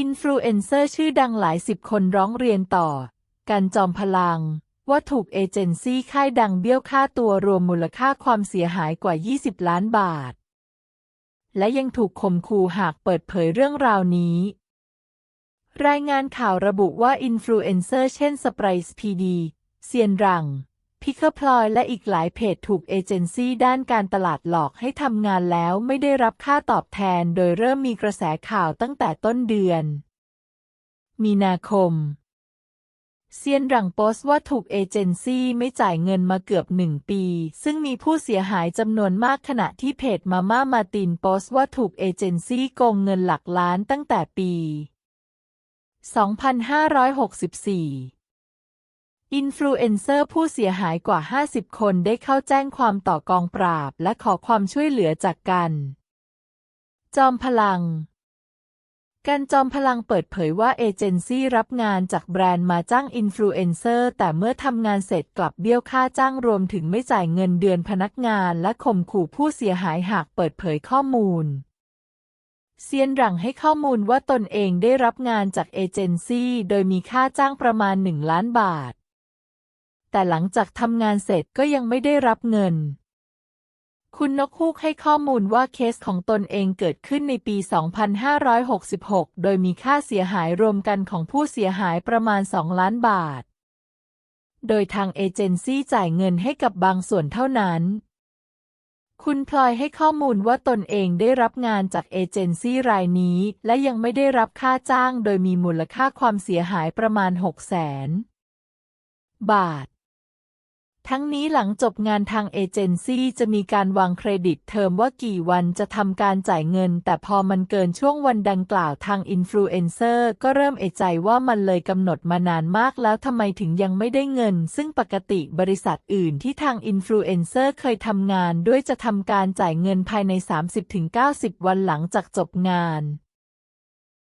อินฟลูเอนเซอร์ชื่อดังหลายสิบคนร้องเรียนต่อ การจอมพลัง ว่าถูกเอเจนซี่ค่ายดังเบี้ยวค่าตัวรวมมูลค่าความเสียหายกว่า 20 ล้านบาท และยังถูกข่มขู่หากเปิดเผยเรื่องราวนี้ รายงานข่าวระบุว่าอินฟลูเอนเซอร์เช่นสไปร์พีดีเซียนรัง พิกพลอยและอีกหลายเพจถูกเอเจนซี่ด้านการตลาดหลอกให้ทำงานแล้วไม่ได้รับค่าตอบแทนโดยเริ่มมีกระแสข่าวตั้งแต่ต้นเดือน มีนาคม เซียนหลังโพสต์ว่าถูกเอเจนซี่ไม่จ่ายเงินมาเกือบหนึ่งปี ซึ่งมีผู้เสียหายจำนวนมากขณะที่เพจมาม่ามาตินโพสต์ว่าถูกเอเจนซี่โกงเงินหลักล้านตั้งแต่ปี 2564 อินฟลูเอนเซอร์ผู้เสียหายกว่า 50 คนได้เข้าแจ้งความต่อกองปราบ และขอความช่วยเหลือจากกัน จอมพลัง การจอมพลังเปิดเผยว่าเอเจนซี่รับงานจากแบรนด์มาจ้างอินฟลูเอนเซอร์แต่เมื่อทำงานเสร็จกลับเบี้ยวค่าจ้างรวมถึงไม่จ่ายเงินเดือนพนักงานและข่มขู่ผู้เสียหายหากเปิดเผยข้อมูลเซียนหลังให้ข้อมูลว่าตนเองได้รับงานจากเอเจนซี่โดยมีค่าจ้างประมาณ 1 ล้านบาท แต่หลังจากทำงานเสร็จก็ยังไม่ได้รับเงิน คุณนกฮูกให้ข้อมูลว่าเคสของตนเองเกิดขึ้นในปี 2566 โดยมีค่าเสียหายรวมกันของผู้เสียหายประมาณ 2 ล้านบาท โดยทางเอเจนซี่จ่ายเงินให้กับบางส่วนเท่านั้นคุณพลอยให้ข้อมูลว่าตนเองได้รับงานจากเอเจนซี่รายนี้ และยังไม่ได้รับค่าจ้างโดยมีมูลค่าความเสียหายประมาณ 6 0 0 0 0 0 บาท ทั้งนี้หลังจบงานทางเอเจนซี่จะมีการวางเครดิตเทอมว่ากี่วันจะทำการจ่ายเงิน แต่พอมันเกินช่วงวันดังกล่าวทางอินฟลูเอนเซอร์ก็เริ่มเอใจว่ามันเลยกำหนดมานานมากแล้วทำไมถึงยังไม่ได้เงิน ซึ่งปกติบริษัทอื่นที่ทางอินฟลูเอนเซอร์เคยทำงานด้วยจะทำการจ่ายเงินภายใน 30-90 วันหลังจากจบงาน